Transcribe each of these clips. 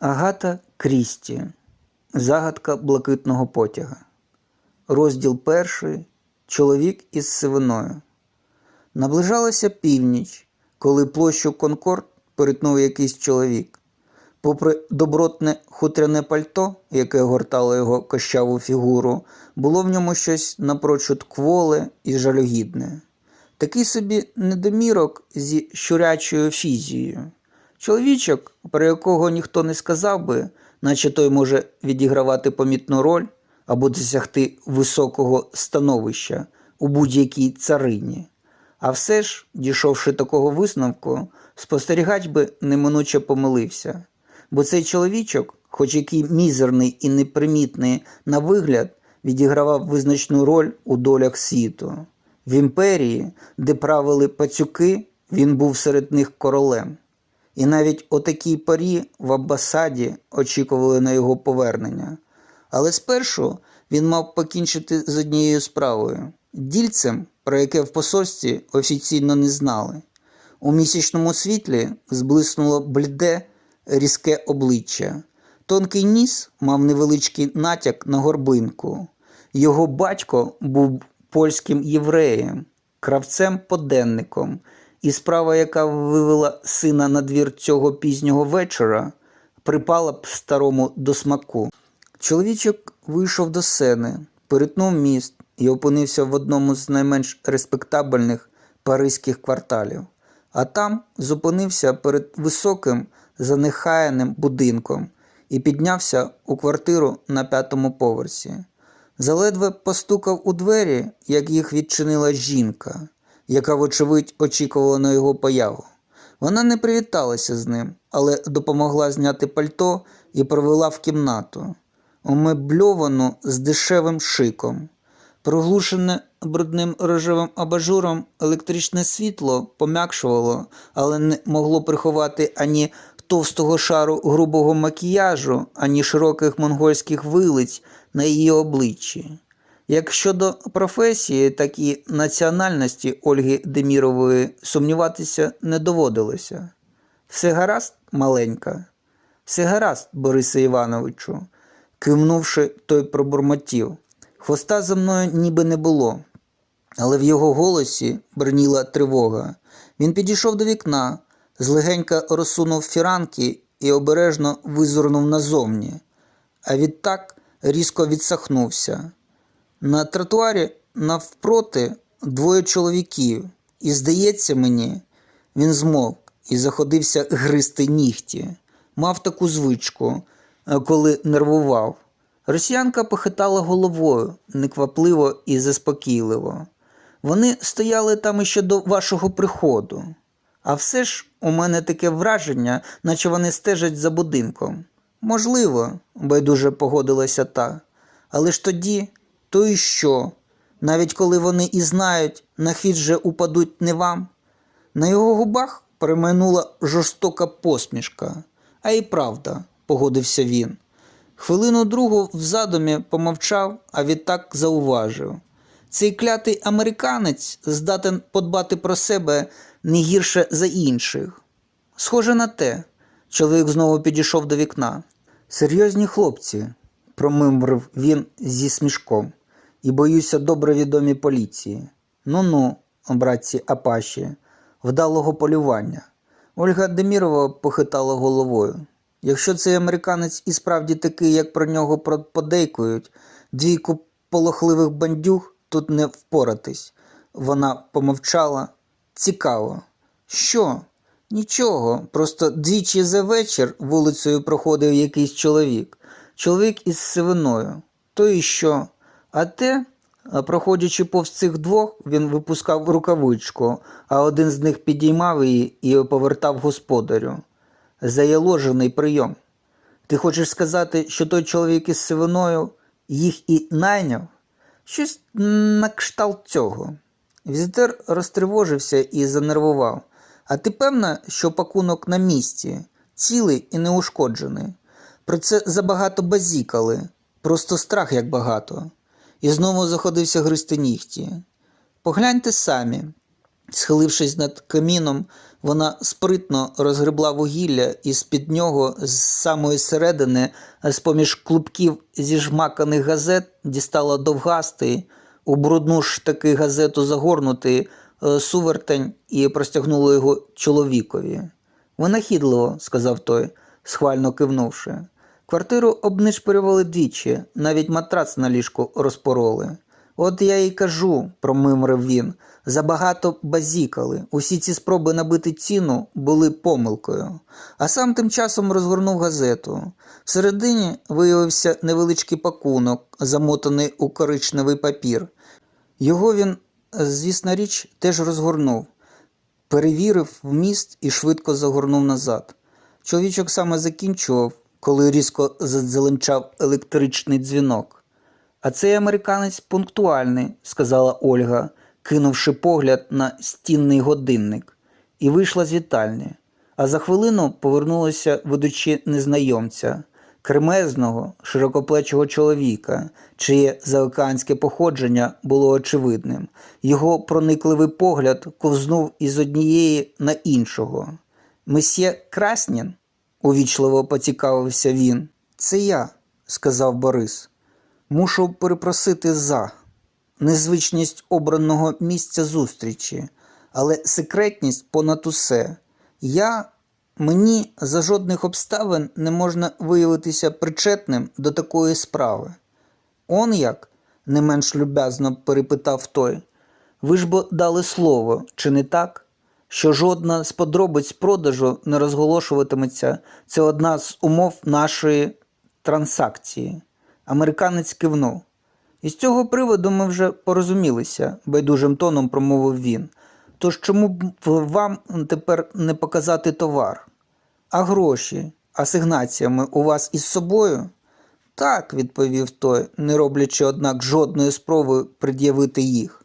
Агата Крісті. Загадка блакитного потяга. Розділ перший. Чоловік із сивиною. Наближалася північ, коли площу Конкорд перетнув якийсь чоловік. Попри добротне хутряне пальто, яке гортало його кощаву фігуру, було в ньому щось напрочуд кволе і жалюгідне. Такий собі недомірок зі щурячою фізією. Чоловічок, про якого ніхто не сказав би, наче той може відігравати помітну роль або досягти високого становища у будь-якій царині. А все ж, дійшовши такого висновку, спостерігач би неминуче помилився. Бо цей чоловічок, хоч який мізерний і непримітний на вигляд, відігравав визначну роль у долях світу. В імперії, де правили пацюки, він був серед них королем. І навіть о такій порі в Аббасаді очікували на його повернення. Але спершу він мав покінчити з однією справою дільцем, про яке в посольстві офіційно не знали. У місячному світлі зблиснуло бліде, різке обличчя. Тонкий ніс мав невеличкий натяк на горбинку. Його батько був польським євреєм, кравцем-поденником, і справа, яка вивела сина на двір цього пізнього вечора, припала б старому до смаку. Чоловічок вийшов до сени, перетнув міст і опинився в одному з найменш респектабельних паризьких кварталів, а там зупинився перед високим занехаяним будинком і піднявся у квартиру на п'ятому поверсі. Заледве постукав у двері, як їх відчинила жінка, яка, вочевидь, очікувала на його появу. Вона не привіталася з ним, але допомогла зняти пальто і провела в кімнату, умебльовану з дешевим шиком. Проглушене брудним рожевим абажуром електричне світло пом'якшувало, але не могло приховати ані товстого шару грубого макіяжу, ані широких монгольських вилиць на її обличчі. Як щодо професії, так і національності Ольги Демірової сумніватися не доводилося. Все гаразд, маленька, все гаразд, Борисе Івановичу, кивнувши, той пробурмотів. Хвоста за мною ніби не було, але в його голосі броніла тривога. Він підійшов до вікна, злегенька розсунув фіранки і обережно визирнув назовні, а відтак різко відсахнувся. На тротуарі навпроти двоє чоловіків, і, здається мені, він змовк і заходився гризти нігті. Мав таку звичку, е, коли нервував. Росіянка похитала головою неквапливо і заспокійливо. Вони стояли там іще до вашого приходу. А все ж у мене таке враження, наче вони стежать за будинком. Можливо, байдуже погодилася та. Але ж тоді, то і що? Навіть коли вони і знають, на хід же упадуть не вам. На його губах промайнула жорстока посмішка. А й правда, погодився він. Хвилину другу в задумі помовчав, а відтак зауважив. Цей клятий американець здатен подбати про себе не гірше за інших. Схоже на те, чоловік знову підійшов до вікна. Серйозні хлопці, промимрив він зі смішком, і боюся добре відомі поліції. Ну ну, братці Апаші, вдалого полювання. Ольга Демірова похитала головою. Якщо цей американець і справді такий, як про нього подейкують, двійку полохливих бандюг тут не впоратись. Вона помовчала. Цікаво. Що? Нічого. Просто двічі за вечір вулицею проходив якийсь чоловік. Чоловік із сивиною. То і що? А те, проходячи повз цих двох, він випускав рукавичку, а один з них підіймав її і повертав господарю. Заяложений прийом. Ти хочеш сказати, що той чоловік із сивиною їх і найняв? Щось на кшталт цього. Візитер розтривожився і занервував. А ти певна, що пакунок на місці, цілий і неушкоджений. Про це забагато базікали, просто страх як багато. І знову заходився гризти нігті. Погляньте самі. Схилившись над каміном, вона спритно розгребла вугілля і з-під нього, з самої середини, з поміж клубків зіжмаканих газет, дістала довгастий, у брудну ж таки газету загорнутий е, сувертень і простягнула його чоловікові. Винахідливо, сказав той, схвально кивнувши. Квартиру обнишпорювали двічі, навіть матрац на ліжку розпороли. От я й кажу, промимрив він, забагато базікали. Усі ці спроби набити ціну були помилкою. А сам тим часом розгорнув газету. Всередині виявився невеличкий пакунок, замотаний у коричневий папір. Його він, звісна річ, теж розгорнув, перевірив вміст і швидко загорнув назад. Чоловічок саме закінчував, коли різко задзеленчав електричний дзвінок. А цей американець пунктуальний, сказала Ольга, кинувши погляд на стінний годинник, і вийшла з вітальні. А за хвилину повернулася ведучи незнайомця, кремезного, широкоплечого чоловіка, чиє заокеанське походження було очевидним. Його проникливий погляд ковзнув із однієї на іншого. Месьє Краснін? Увічливо поцікавився він. Це я, сказав Борис. Мушу перепросити за незвичність обраного місця зустрічі, але секретність понад усе. Я мені за жодних обставин не можна виявитися причетним до такої справи. Он як? не менш люб'язно перепитав той. Ви ж бо дали слово, чи не так? Що жодна з подробиць продажу не розголошуватиметься, це одна з умов нашої транзакції. Американець кивнув. Із цього приводу ми вже порозумілися, байдужим тоном промовив він. Тож чому б вам тепер не показати товар? А гроші, асигнаціями у вас із собою? Так, відповів той, не роблячи, однак, жодної спроби пред'явити їх.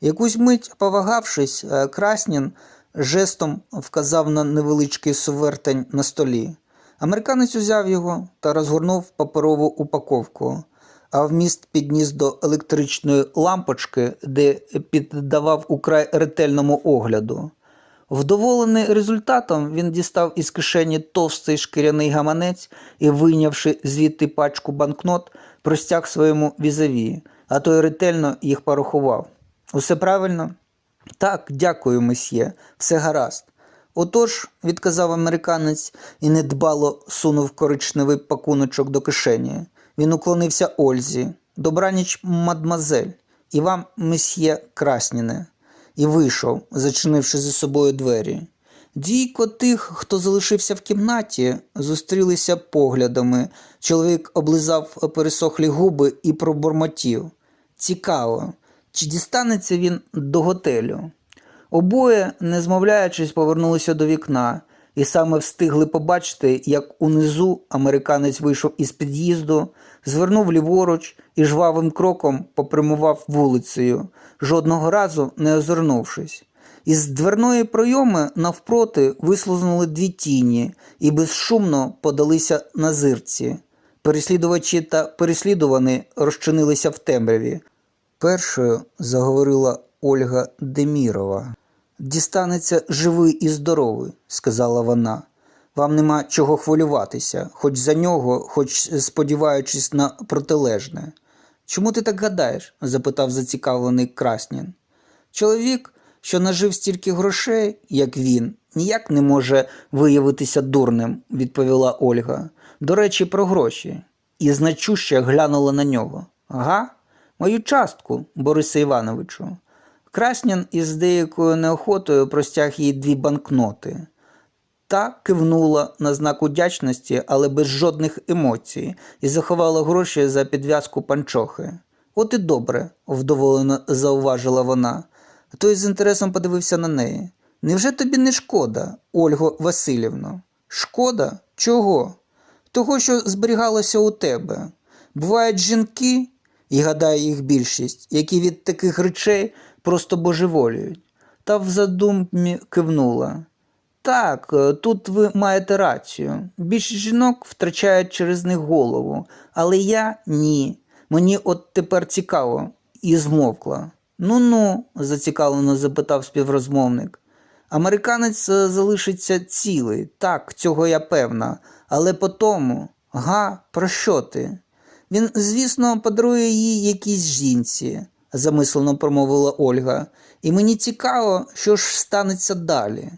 Якусь мить повагавшись, е, Краснін жестом вказав на невеличкий сувертень на столі. Американець узяв його та розгорнув паперову упаковку, а вміст підніс до електричної лампочки, де піддавав украй ретельному огляду. Вдоволений результатом, він дістав із кишені товстий шкіряний гаманець і, вийнявши звідти пачку банкнот, простяг своєму візаві, а той ретельно їх порахував. Усе правильно? Так, дякую, месьє, все гаразд. Отож, відказав американець і недбало сунув коричневий пакуночок до кишені. Він уклонився Ользі. Добраніч, мадмазель, і вам, месьє Красніне, і вийшов, зачинивши за собою двері. Дійко тих, хто залишився в кімнаті, зустрілися поглядами. Чоловік облизав пересохлі губи і пробурмотів. Цікаво, чи дістанеться він до готелю? Обоє, не змовляючись, повернулися до вікна і саме встигли побачити, як унизу американець вийшов із під'їзду, звернув ліворуч і жвавим кроком попрямував вулицею, жодного разу не озирнувшись. Із дверної пройоми навпроти вислузнули дві тіні і безшумно подалися на зирці. Переслідувачі та переслідувані розчинилися в темряві. Першою заговорила Ольга Демірова. Дістанеться живий і здоровий, сказала вона. Вам нема чого хвилюватися, хоч за нього, хоч сподіваючись на протилежне. Чому ти так гадаєш? запитав зацікавлений Краснін. Чоловік, що нажив стільки грошей, як він, ніяк не може виявитися дурним, відповіла Ольга. До речі, про гроші. І значуще глянула на нього. Ага, мою частку, Борисе Івановичу. Краснін із деякою неохотою простяг їй дві банкноти. Та кивнула на знак удячності, але без жодних емоцій, і заховала гроші за підв'язку панчохи. От і добре, вдоволено зауважила вона. Той з інтересом подивився на неї. Невже тобі не шкода, Ольго Васильівно? Шкода? Чого? Того, що зберігалося у тебе. Бувають жінки, і гадаю їх більшість, які від таких речей просто божеволюють. Та в задумі кивнула. Так, е, тут ви маєте рацію. Більшість жінок втрачають через них голову, але я ні. Мені от тепер цікаво і змовкла. Ну ну, зацікавлено запитав співрозмовник. Американець е, залишиться цілий, так, цього я певна, але по тому, га, про що ти? Він, звісно, подарує їй якійсь жінці, замислено промовила Ольга, і мені цікаво, що ж станеться далі.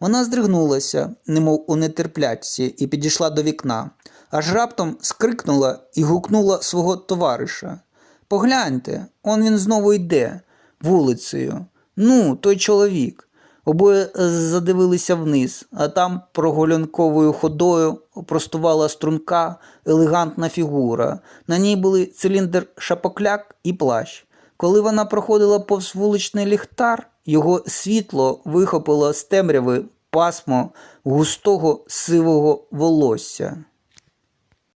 Вона здригнулася, немов у нетерплячці, і підійшла до вікна, аж раптом скрикнула і гукнула свого товариша. Погляньте, он він знову йде вулицею. Ну, той чоловік. Обоє е, задивилися вниз, а там прогулянковою ходою простувала струнка, елегантна фігура. На ній були циліндр шапокляк і плащ. Коли вона проходила повз вуличний ліхтар, його світло вихопило з темряви пасмо густого сивого волосся.